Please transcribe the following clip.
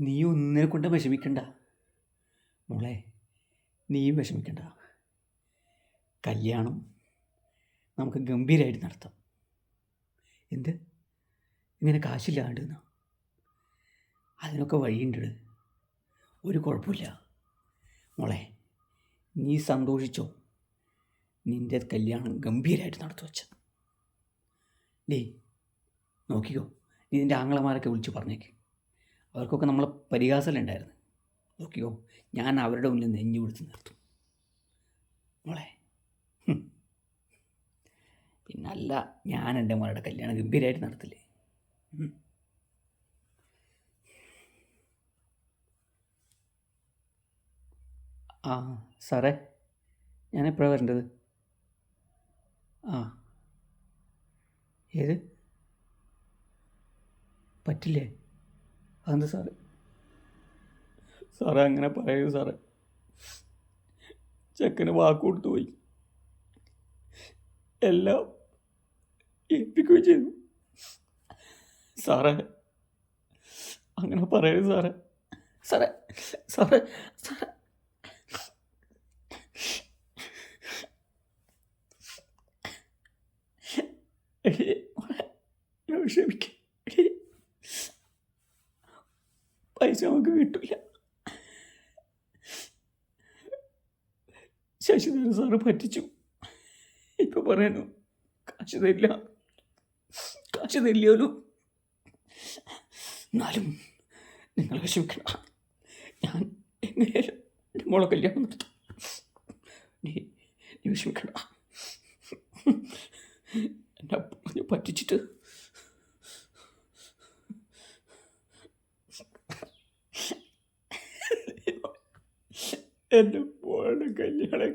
നീ ഒന്നിനെ കൊണ്ട് വിഷമിക്കണ്ട. മോളെ നീ വിഷമിക്കണ്ട. കല്യാണം നമുക്ക് ഗംഭീരമായിട്ട് നടത്താം. എന്ത്? ഇങ്ങനെ കാശില്ലാണ്ട് അതിനൊക്കെ വഴിയുണ്ട്. ഒരു കുഴപ്പമില്ല. മോളെ നീ സന്തോഷിച്ചോ? നിന്റെ കല്യാണം ഗംഭീരമായിട്ട് നടത്തു വച്ച ഡേ നോക്കിക്കോ. നീ നിന്റെ ആങ്ങളമാരൊക്കെ വിളിച്ച് പറഞ്ഞേക്ക്. അവർക്കൊക്കെ നമ്മളെ പരിഹാസലുണ്ടായിരുന്നു നോക്കിയോ ഞാൻ അവരുടെ മുന്നിൽ നെഞ്ഞു പിടിച്ച് നിർത്തും. മോളെ. പിന്നല്ല ഞാൻ എന്റെ മോളുടെ കല്യാണം ഗംഭീരമായിട്ട് നടത്തില്ലേ. ആ സാറേ ഞാൻ എപ്പോഴാണ് വരേണ്ടത്? ആ. ഏത്? പറ്റില്ലേ? അതെന്താ സാറേ. സാറേ അങ്ങനെ പറയൂ സാറേ. ചെക്കന് വാക്ക് കൊടുത്തു പോയി. എല്ലാം ഏൽപ്പിക്കുകയും ചെയ്തു. സാറേ അങ്ങനെ പറയൂ സാറേ. സാറേ സാറേ സാറേ. ക്ഷമിക്കും. പൈസ നമുക്ക് കിട്ടില്ല ശശിധരൻ സാറ് പറ്റിച്ചു. ഇപ്പൊ പറയാനു കാശ് തരില്ല. കാശ് തരില്ലല്ലോ എന്നാലും നിങ്ങൾ വിഷമിക്കണം ഞാൻ എങ്ങനെയാലും എന്റെ മോളെ കല്യാണം നടത്തും. നീ നീ വിഷമിക്കണ്ട. എന്നെ പറ്റിച്ചിട്ട് എന്റെ മോളുടെ കല്യാണം